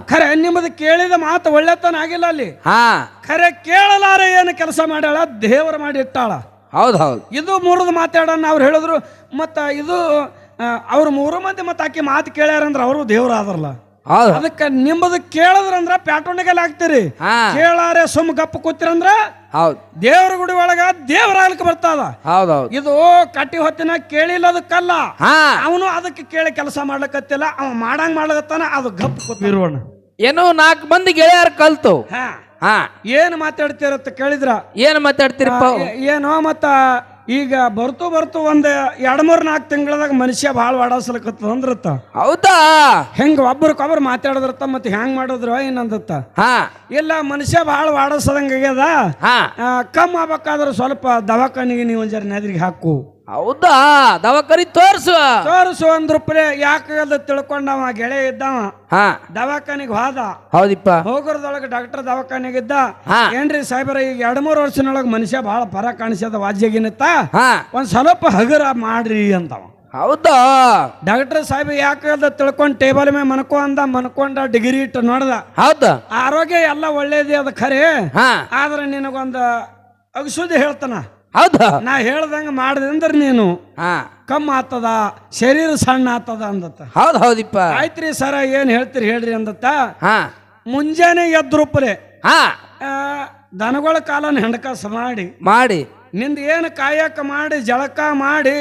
ಖರೆ ನಿಮ್ಮದು ಕೇಳಿದ ಮಾತು ಒಳ್ಳೆತನ ಆಗಿಲ್ಲ ಅಲ್ಲಿ. ಹಾ. ಖರೆ ಕೇಳಲಾರ ಏನು ಕೆಲಸ ಮಾಡ್ಯಾಳ? ದೇವರ ಮಾಡಿಟ್ಟಾಳ ಹೌದು ಹೌದು. ಇದು ಮೂರದು ಮಾತಾಡೋಣ ಅವ್ರು ಹೇಳಿದ್ರು. ಮತ್ತ ಇದು ಅವ್ರ ಅವ್ರು ಮೂರು ಮಂದಿ ಮತ್ತೆ ಆಕೆ ಮಾತು ಕೇಳ್ಯಾರಂದ್ರ ಅವರು ದೇವ್ರು ಆದ್ರಲ್ಲ ಹೌದು. ಅದಕ್ಕೆ ನಿಮ್ಮದು ಕೇಳದ್ರಂದ್ರ ಪ್ಯಾಟೋಣಿಗೆಲ್ಲ ಹಾಕ್ತೀರಿ. ಹಾ. ಕೇಳಾರೆ ಸುಮ್ ಗಪ್ಪ ಕೂತಿರಂದ್ರ ಹೌದು. ದೇವ್ರ ಗುಡಿ ಒಳಗ ದೇವರಾಗ್ಲಿಕ್ಕೆ ಬರ್ತದ. ಹೌದು ಹೌದು ಇದು ಕಟ್ಟಿ ಹೊತ್ತಿನ ಕೇಳಿಲ್ಲದಕ್ಕಲ್ಲ. ಹಾ. ಅವನು ಅದಕ್ಕೆ ಕೇಳಿ ಕೆಲಸ ಮಾಡ್ಲಕತ್ತಿಲ್ಲ. ಅವ ಮಾಡಂಗ್ ಮಾಡ್ಲಕತ್ತಾನ ಅದು ಗಪ್ ಕೂತಿರೋಣ ಏನೋ ನಾಲ್ಕು ಮಂದಿ ಗೆಳೆಯರು ಕಲ್ತು. ಹಾ. ಹಾ. ಏನ್ ಮಾತಾಡ್ತೀರತ್ತ ಕೇಳಿದ್ರ? ಏನ್ ಮಾತಾಡ್ತೀರಪ್ಪ? ಏನೋ ಮತ್ತ ಈಗ ಬರ್ತು ಬರ್ತು ಒಂದು ಎರಡು ಮೂರು ನಾಲ್ಕು ತಿಂಗಳದಾಗ ಮನುಷ್ಯ ಭಾಳ ವಾಡಾಸಲಕತ್ತದ ಅಂದ್ರತ್ತ. ಹೌದಾ? ಹೆಂಗ ಒಬ್ರಿಗೊಬ್ರು ಮಾತಾಡದ್ರತ್ತ ಮತ್ತೆ ಹೆಂಗ್ ಮಾಡಿದ್ರ ಏನಂದತ್ತ? ಹಾ. ಇಲ್ಲ ಮನುಷ್ಯ ಭಾಳ ವಾಡಸದಂಗ ಆಗ್ಯದ. ಹಾ. ಆ, ಕಮ್ ಆಗ್ಬೇಕಾದ್ರೆ ಸ್ವಲ್ಪ ದವಾಖಾನಿಗೆ ನೀವು ಒಂದ್ ಜರ ನೆದ್ರಿಗೆ ಹಾಕು. ಹೌದಾ? ದವಾಖಾನಿ ತೋರ್ಸು. ತೋರಿಸು ಒಂದ್ ರೂಪಾಯಿ ಯಾಕಾಗದ ತಿಳ್ಕೊಂಡವ ಗೆಳೆಯ ಇದ್ದವ? ಹಾ. ದವಾಖಾನಿಗೆ ಹೋದ. ಹೌದಿಪ್ಪ. ಹೋಗೋದ್ರೊಳಗೆ ಡಾಕ್ಟರ್ ದವಾಖಾನಿಗೆ ಇದ್ದ. ಏನ್ರಿ ಸಾಹೇಬರ ಈಗ ಎರಡ್ ಮೂರು ವರ್ಷನೊಳಗೆ ಮನುಷ್ಯ ಬಹಳ ಪರ ಕಾಣಿಸ್ಯದ ವಾಜ್ಯಗಿನತ್ತ? ಒಂದ್ ಸ್ವಲ್ಪ ಹಗರ ಮಾಡ್ರಿ ಅಂತವ. ಹೌದಾ? ಡಾಕ್ಟರ್ ಸಾಹೇಬ್ ಯಾಕೆ ತಿಳ್ಕೊಂಡ್ ಟೇಬಲ್ ಮೇಲೆ ಮನ್ಕೊ ಅಂದ ಮನ್ಕೊಂಡ ಡಿಗ್ರಿ ಇಟ್ಟು ನೋಡ್ದ. ಹೌದು? ಆರೋಗ್ಯ ಎಲ್ಲ ಒಳ್ಳೇದೇ ಅದ ಖರೆ. ಆದ್ರೆ ನಿನಗೊಂದು ಅಗಸುದಿ ಹೇಳ್ತಾನ. ಹೌದಾ. ನಾ ಹೇಳ್ದಂಗ ಮಾಡ್ದಂದ್ರ ನೀನು. ಹಾ. ಕಮ್ಮ ಆತದ ಶರೀರ ಸಣ್ಣ ಆತದ ಅಂದತ್ತ. ಹೌದ್ ಹೌದಿಪ್ಪ. ಆಯ್ತ್ರಿ ಸರ ಏನ್ ಹೇಳ್ತೀರಿ ಹೇಳ್ರಿ ಅಂದತ್ತ. ಹಾ. ಮುಂಜಾನೆ ಎದ್ರುಪ್ಪಲೆ ಹಾ. ದನಗಳ ಕಾಲನ ಹೆಂಡಕಾಸ ಮಾಡಿ. ಮಾಡಿ. ನಿಂದ ಏನು ಕಾಯಕ ಮಾಡಿ ಜಳಕ ಮಾಡಿ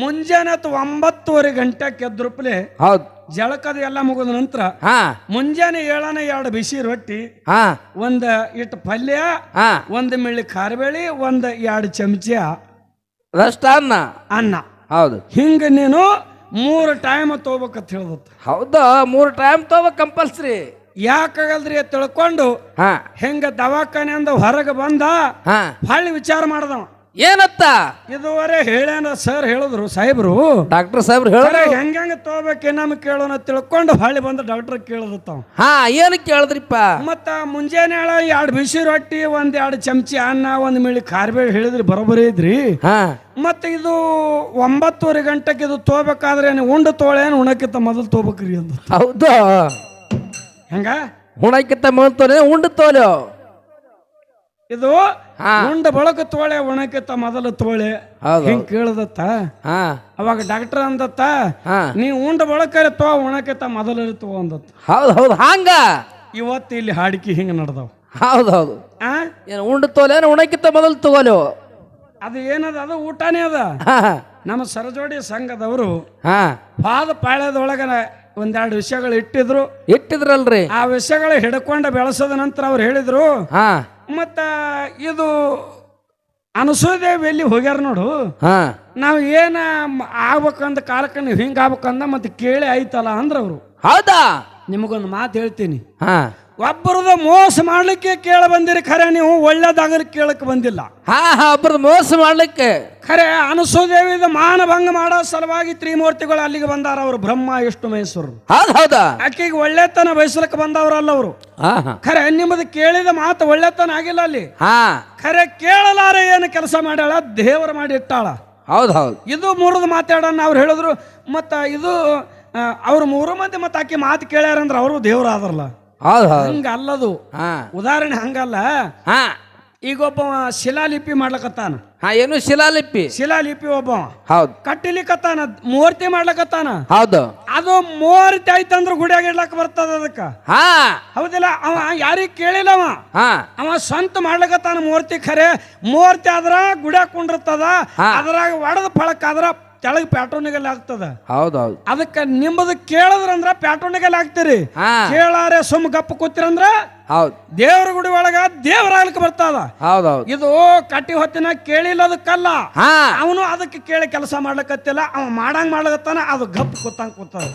ಮುಂಜಾನೆ ಅಥವಾ ಒಂಬತ್ತುವರೆ ಗಂಟೆಗೆ ಎದ್ರುಪ್ಪಲೆ ಹೌದ್. ಜಳಕದ ಎಲ್ಲ ಮುಗಿದ ನಂತರ ಹಾ. ಮುಂಜಾನೆ ಏಳನ ಎರಡು ಬಿಸಿ ರೊಟ್ಟಿ ಹಾ. ಒಂದು ಇಟ್ಟು ಪಲ್ಯ ಹಾ. ಒಂದು ಮಿಳ್ಳಿ ಖಾರಬೇಳಿ ಒಂದು ಎರಡು ಚಮಚ ರಷ್ಟ ಅನ್ನ. ಅನ್ನ. ಹೌದು. ಹಿಂಗ ನೀನು ಮೂರು ಟೈಮ್ ತಗೋಬೇಕಂತ ಹೇಳ್ದತ್ತ. ಹೌದಾ? ಮೂರು ಟೈಮ್ ತಗೋಬೇಕು ಕಂಪಲ್ಸರಿ ಯಾಕಾಗಲ್ರಿ ತಿಳ್ಕೊಂಡು ಹಾ. ಹೆಂಗ ದವಾಖಾನೆಯಿಂದ ಹೊರಗೆ ಬಂದ ಹಾ. ಹೊಳ್ಳಿ ವಿಚಾರ ಮಾಡ್ದವ. ಏನತ್ತ? ಇದುವರೆ ಹೇಳ್ಯಾನ ಸರ್ ಹೇಳಿದ್ರು ಸಾಹೇಬ್ರು? ಡಾಕ್ಟರ್ ಸಾಹೇಬ್ರು ಹೇಳಿದ್ರೆ ಹೆಂಗ ಹೆಂಗ ತಗೋಬೇಕು ನಮ್ಗೆ ಕೇಳೋಣ ತಿಳ್ಕೊಂಡು ಹೊಳ್ಳಿ ಬಂದು ಡಾಕ್ಟರ್ ಕೇಳದತ್ತಾವ ಹಾ ಏನು ಕೇಳಿದ್ರಿಪ್ಪ? ಮತ್ತ ಮುಂಜಾನೆ ಹೇಳ ಎರಡು ಬಿಸಿ ರೊಟ್ಟಿ ಒಂದ್ ಎರಡು ಚಮಚಿ ಅನ್ನ ಒಂದ್ ಮಿಳಿ ಖಾರಬೇಳೆ ಹೇಳಿದ್ರಿ ಬರೋಬ್ಬರಿ ಇದ್ರಿ ಹಾ. ಮತ್ತೆ ಇದು ಒಂಬತ್ತುವರೆ ಗಂಟೆಗೆ ಇದು ತಗೋಬೇಕಾದ್ರೆ ಏನು ಉಂಡು ತೋಳೇನು ಉಣಕ್ಕಿಂತ ಮೊದಲು ತಗೋಬೇಕ್ರಿ ಅಂದ್ರೆ. ಹೌದಾ. ಹೆಂಗ? ಉಣಕ್ಕಿಂತ ಮೊದಲು ಉಂಡು ತೋಲು ಇದು. ಉಂಡ ಬಳಕ ತೋಳೆ ಒಣಕಿತ್ತ ಮೊದಲು ತೋಳೆ. ಹಿಂಗ್ ಕೇಳದತ್ತ? ಹಾ. ಅವಾಗ ಡಾಕ್ಟರ್ ಅಂದತ್ತ ಹಾ. ನೀ ಉಂಡ ಬಳಕ ತೋ ಒಣಕಿತ್ತ ಮೊದಲು ತೋ ಅಂದತ್ತ. ಹೌದು ಹೌದು. ಹಂಗ? ಇವತ್ತು ಇಲ್ಲಿ ಹಾಡಿಕೆ ಹಿಂಗ ನಡ್ದಾವ. ಹೌದು ಹೌದು. ಏನು ಉಂಡ ತೋಲೆ ಉಣಕ್ಕಿಂತ ಮೊದಲು ತಗೋಲು ಅದು ಏನದ? ಅದು ಊಟನೇ ಅದ. ನಮ್ಮ ಸರಜೋಡಿ ಸಂಘದವರು ಹಾ. ಪಾದ ಪಾಳ್ಯದೊಳಗ ಒಂದೆರಡು ವಿಷಯಗಳು ಇಟ್ಟಿದ್ರು. ಇಟ್ಟಿದ್ರಲ್ರಿ. ಆ ವಿಷಯಗಳು ಹಿಡ್ಕೊಂಡು ಬೆಳೆಸದ ನಂತರ ಅವ್ರು ಹೇಳಿದ್ರು ಹಾ. ಮತ್ತ ಇದು ಅನಸೂದೇವಿ ಎಲ್ಲಿ ಹೋಗ್ಯಾರ ನೋಡು? ಹಾ. ನಾವು ಏನ ಮ- ಆಗ್ಬೇಕಂದ ಕಾಲಕ್ಕೆ ನೀವು ಹಿಂಗೆ ಆಗ್ಬೇಕಂದ ಮತ್ತೆ ಕೇಳಿ ಆಯ್ತಲ್ಲ ಅಂದ್ರ ಅವರು ಹೌದಾ? ನಿಮಗೊಂದು ಮಾತು ಹೇಳ್ತೀನಿ. ಹಾ. ಒಬ್ಬರದ ಮೋಸ ಮಾಡ್ಲಿಕ್ಕೆ ಕೇಳ ಬಂದಿರಿ ಖರೆ ನೀವು ಒಳ್ಳೇದಾಗಲಿಕ್ಕೆ ಕೇಳಕ್ ಬಂದಿಲ್ಲ. ಹಾ ಹಾ ಒಬ್ರದ್ದು ಮೋಸ ಮಾಡ್ಲಿಕ್ಕೆ. ಖರೆ ಅನಸೂದೇವಿದ ಮಾನಭಂಗ ಮಾಡೋ ಸಲುವಾಗಿ ತ್ರಿಮೂರ್ತಿಗಳು ಅಲ್ಲಿಗೆ ಬಂದಾರ ಅವರು ಬ್ರಹ್ಮ ಎಷ್ಟು ಮಹೇಶ್ವರರು. ಹೌದು ಹೌದಾ? ಆಕೆಗೆ ಒಳ್ಳೆತನ ಬಯಸಲಿಕ್ಕೆ ಬಂದವರಲ್ಲ ಅವರು. ಖರೆ ನಿಮ್ಮದು ಕೇಳಿದ ಮಾತು ಒಳ್ಳೆತನ ಆಗಿಲ್ಲ ಅಲ್ಲಿ. ಹಾ. ಖರೆ ಕೇಳಲಾರ ಏನು ಕೆಲಸ ಮಾಡ್ಯಾಳ? ದೇವರ ಮಾಡಿ ಇಟ್ಟಾಳ. ಹೌದು ಹೌದು. ಇದು ಮೂರದು ಮಾತಾಡೋಣ ಅವ್ರು ಹೇಳಿದ್ರು. ಮತ್ತ ಇದು ಅವ್ರ ಮೂರು ಮಂದಿ ಮತ್ತೆ ಆಕೆ ಮಾತು ಕೇಳ್ಯಾರಂದ್ರ ಅವರು ದೇವ್ರ ಆದ್ರಲ್ಲ ಹೌದು ಹೌದು. ಹಂಗ ಅಲ್ಲದು ಹಾ. ಉದಾಹರಣೆ ಹಂಗಲ್ಲ. ಹಾ. ಈಗ ಒಬ್ಬ ಶಿಲಾಲಿಪಿ ಮಾಡ್ಲಕತ್ತಾನ. ಹಾ ಏನು ಶಿಲಾಲಿಪಿ? ಶಿಲಾಲಿಪಿ ಒಬ್ಬ ಹೌದು. ಕಟ್ಟಿಲಿಕತ್ತಾನ ಮೂರ್ತಿ ಮಾಡ್ಲಕತ್ತಾನ. ಹೌದು. ಅದು ಮೂರ್ತಿ ಆಯ್ತಂದ್ರ ಗುಡಿಯಾಗ ಇಡ್ಲಕ್ ಬರ್ತದ ಅದಕ್ಕ. ಹಾ. ಹೌದಿಲ್ಲ? ಅವ ಯಾರಿಗ ಕೇಳಿಲ್ಲ ಅವ? ಹಾ. ಅವ ಸ್ವಂತ ಮಾಡ್ಲಕತ್ತಾನ ಮೂರ್ತಿ ಖರೆ. ಮೂರ್ತಿ ಆದ್ರ ಗುಡಿಯಾಗ ಕುಂಡಿರ್ತದ. ಅದ್ರಾಗ ಒಡದ ಫಳಕ್ ಆದ್ರ ತೆಳಗ್ ಪ್ಯಾಟ್ರೋನಿಗೆಲ್ಲ ಆಗ್ತದ. ಹೌದೌದು. ಅದಕ್ಕೆ ನಿಮ್ಮದು ಕೇಳದ್ರಂದ್ರ ಪ್ಯಾಟ್ರೋನಿಗೆಲ್ಲ ಆಗ್ತೀರಿ. ಹಾ. ಕೇಳಾರೆ ಸುಮ್ ಗಪ್ಪ ಕೂತಿರಂದ್ರ ಹೌದು. ದೇವ್ರ ಗುಡಿ ಒಳಗ ದೇವರಾಗ್ಲಿಕ್ಕೆ ಬರ್ತದ. ಹೌದು ಹೌದು ಇದು ಕಟ್ಟಿ ಹೊತ್ತಿನ ಕೇಳಿಲ್ಲದಕ್ಕಲ್ಲ. ಹಾ. ಅವನು ಅದಕ್ಕೆ ಕೇಳಿ ಕೆಲಸ ಮಾಡ್ಲಕತ್ತಿಲ್ಲ. ಅವ ಮಾಡಂಗ್ ಮಾಡ್ಲಕತ್ತಾನ ಅದು ಗಪ್ ಕೂತಂಗ್ ಕೂತದ.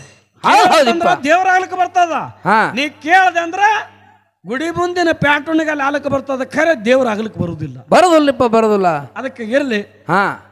ಹೌದ್ ಹೌದಿಪ್ಪ. ದೇವರಾಗ್ಲಿಕ್ಕೆ ಬರ್ತದ. ಹಾ. ನೀ ಕೇಳದೆ ಅಂದ್ರ ಗುಡಿ ಮುಂದಿನ ಪ್ಯಾಟರ್ನಿಗಲ್ಲಿ ಆಲಕ್ಕೆ ಬರ್ತದ. ಖರೆ ದೇವ್ರ ಆಗ್ಲಿಕ್ಕೆ ಬರುದಿಲ್ಲ. ಬರೋದಿಲ್ಲಪ್ಪ ಬರೋದಿಲ್ಲ. ಅದಕ್ಕೆ ಇರ್ಲಿ. ಹಾ.